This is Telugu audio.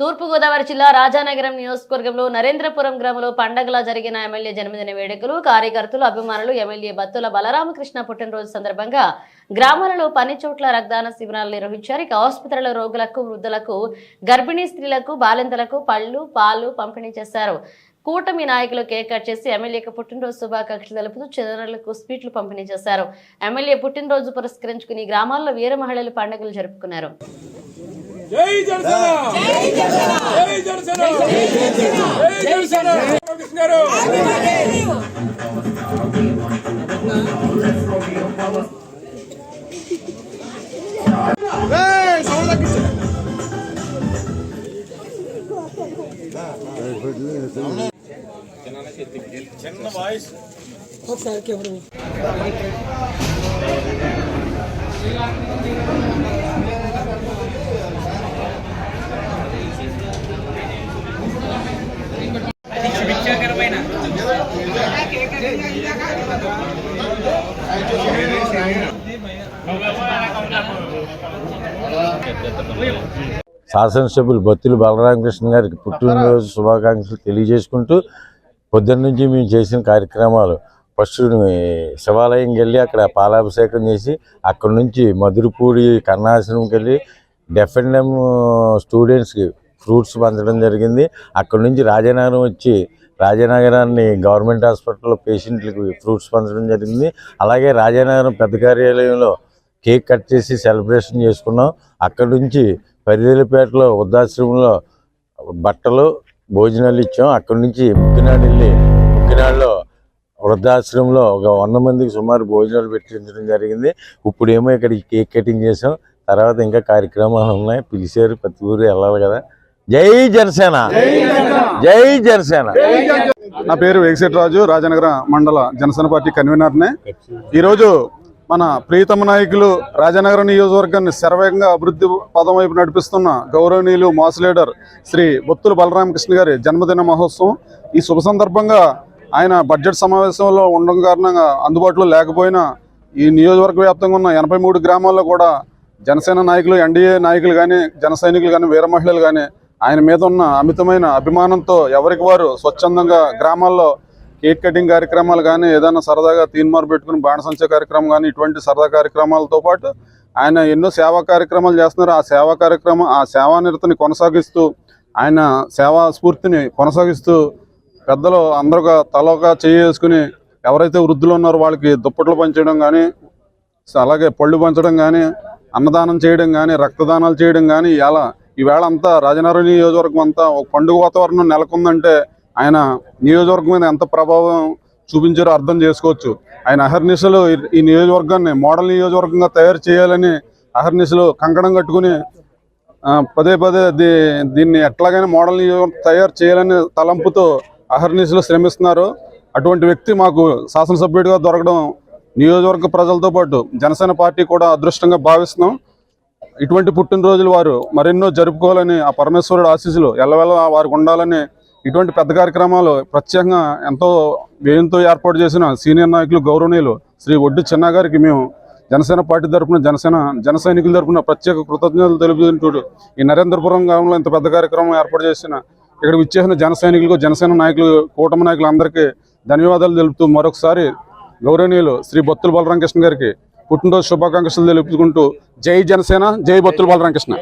తూర్పుగోదావరి జిల్లా రాజానగరం నియోజకవర్గంలో నరేంద్రపురం గ్రామంలో పండగలా జరిగిన ఎమ్మెల్యే జన్మదిన వేడుకలు కార్యకర్తలు అభిమానులు ఎమ్మెల్యే బత్తుల బలరామకృష్ణ పుట్టినరోజు సందర్భంగా గ్రామాలలో పని చోట్ల రక్తదాన శిబిరాలు నిర్వహించారు. ఇక ఆసుపత్రుల రోగులకు వృద్ధులకు గర్భిణీ స్త్రీలకు బాలింతలకు పళ్ళు పాలు పంపిణీ చేశారు. కూటమి నాయకులు కేక్ కట్ చేసి ఎమ్మెల్యేకి పుట్టినరోజు శుభాకాంక్షలు తెలుపుతూ చిన్నారులకు స్వీట్లు పంపిణీ చేశారు. ఎమ్మెల్యే పుట్టినరోజు పురస్కరించుకుని గ్రామాల్లో వీర మహిళలు పండుగలు జరుపుకున్నారు. జై చిన్న వాయిస్ ఒకసారి జై జనసేన కృష్ణ గారు చిన్న వాయిస్ శాసనసభ్యులు బొత్తులు బలరామకృష్ణ గారికి పుట్టినరోజు శుభాకాంక్షలు తెలియజేసుకుంటూ పొద్దున్న నుంచి మేము చేసిన కార్యక్రమాలు. ఫస్ట్ శివాలయంకి వెళ్ళి అక్కడ పాలాభిషేకం చేసి అక్కడ నుంచి మధురపూడి కన్నాశ్రమంకి వెళ్ళి డెఫెండమ్ స్టూడెంట్స్కి ఫ్రూట్స్ పంచడం జరిగింది. అక్కడ నుంచి రాజనగరం వచ్చి రాజానగరాన్ని గవర్నమెంట్ హాస్పిటల్లో పేషెంట్లకు ఫ్రూట్స్ పంచడం జరిగింది. అలాగే రాజానగరం పెద్ద కార్యాలయంలో కేక్ కట్ చేసి సెలబ్రేషన్ చేసుకున్నాం. అక్కడ నుంచి పరిదేలపేటలో వృద్ధాశ్రమంలో బట్టలు భోజనాలు ఇచ్చాం. అక్కడ నుంచి ముక్కినాడు వెళ్ళి ముక్కినాడులో వృద్ధాశ్రమంలో ఒక వంద మందికి సుమారు భోజనాలు పెట్టించడం జరిగింది. ఇప్పుడేమో ఇక్కడ కేక్ కటింగ్ చేసాం. తర్వాత ఇంకా కార్యక్రమాలు ఉన్నాయి. పిలిచారు ప్రతి ఊరు వెళ్ళాలి కదా. జై జనసేన. జై జనసేన. నా పేరు వెంకటేశ్వర రాజు రాజనగర మండల జనసేన పార్టీ కన్వీనర్నే. ఈరోజు మన ప్రీతమ నాయకులు రాజనగరం నియోజకవర్గాన్ని శరవేగంగా అభివృద్ధి పదం వైపు నడిపిస్తున్న గౌరవనీయులు మాస్ లీడర్ శ్రీ బొత్తుల బలరామకృష్ణ గారి జన్మదిన మహోత్సవం. ఈ శుభ సందర్భంగా ఆయన బడ్జెట్ సమావేశంలో ఉండడం కారణంగా అందుబాటులో లేకపోయినా ఈ నియోజకవర్గ వ్యాప్తంగా ఉన్న ఎనభై మూడు గ్రామాల్లో కూడా జనసేన నాయకులు ఎన్డీఏ నాయకులు కానీ జన సైనికులు కానీ వీర మహిళలు కానీ ఆయన మీద ఉన్న అమితమైన అభిమానంతో ఎవరికి వారు స్వచ్ఛందంగా గ్రామాల్లో కేక్ కటింగ్ కార్యక్రమాలు కానీ ఏదైనా సరదాగా తీన్మారు పెట్టుకుని బాణసంచ కార్యక్రమం కానీ ఇటువంటి సరదా కార్యక్రమాలతో పాటు ఆయన ఎన్నో సేవా కార్యక్రమాలు చేస్తున్నారు. ఆ సేవా కార్యక్రమం ఆ సేవానిరతని కొనసాగిస్తూ ఆయన సేవా స్ఫూర్తిని కొనసాగిస్తూ పెద్దలు అందరుగా తలగా చేసుకుని ఎవరైతే వృద్ధులు ఉన్నారో వాళ్ళకి దుప్పట్లు పంచడం కానీ అలాగే పళ్ళు పంచడం కానీ అన్నదానం చేయడం కానీ రక్తదానాలు చేయడం కానీ ఇలా ఈవేళ అంతా రాజనగరం నియోజకవర్గం అంతా ఒక పండుగ వాతావరణం నెలకొందంటే ఆయన నియోజకవర్గం మీద ఎంత ప్రభావం చూపించారో అర్థం చేసుకోవచ్చు. ఆయన అహర్నిశలు ఈ- నియోజకవర్గాన్ని మోడల్ నియోజకవర్గంగా తయారు చేయాలని అహర్నిశలు కంకణం కట్టుకుని పదే పదే దీ దీన్ని ఎట్లాగైనా మోడల్ నియోజకవర్గం తయారు చేయాలని తలంపుతో అహర్నిశలు శ్రమిస్తున్నారు. అటువంటి వ్యక్తి మాకు శాసనసభ్యుడిగా దొరకడం నియోజకవర్గ ప్రజలతో పాటు జనసేన పార్టీ కూడా అదృష్టంగా భావిస్తున్నాం. ఇటువంటి పుట్టినరోజులు వారు మరెన్నో జరుపుకోవాలని ఆ పరమేశ్వరుడు ఆశీస్సులు ఎల్లవెల్ల వారికి ఉండాలని ఇటువంటి పెద్ద కార్యక్రమాలు ప్రత్యేకంగా ఎంతో వ్యయంతో ఏర్పాటు చేసిన సీనియర్ నాయకులు గౌరవనీయులు శ్రీ ఒడ్డు చిన్న గారికి మేము జనసేన పార్టీ తరపున జనసేన జన సైనికుల తరపున ప్రత్యేక కృతజ్ఞతలు తెలుపుతుంటూ ఈ నరేంద్రపురం గ్రామంలో ఇంత పెద్ద కార్యక్రమం ఏర్పాటు చేసిన ఇక్కడ విచ్చేసిన జన సైనికులకు జనసేన నాయకులు కూటమి నాయకులందరికీ ధన్యవాదాలు తెలుపుతూ మరొకసారి గౌరవనీయులు శ్రీ బొత్తుల బలరామకృష్ణ గారికి పుట్టినరోజు శుభాకాంక్షలు తెలుపుకుంటూ జై జనసేన జై బొత్తుల బాలరామకృష్ణ.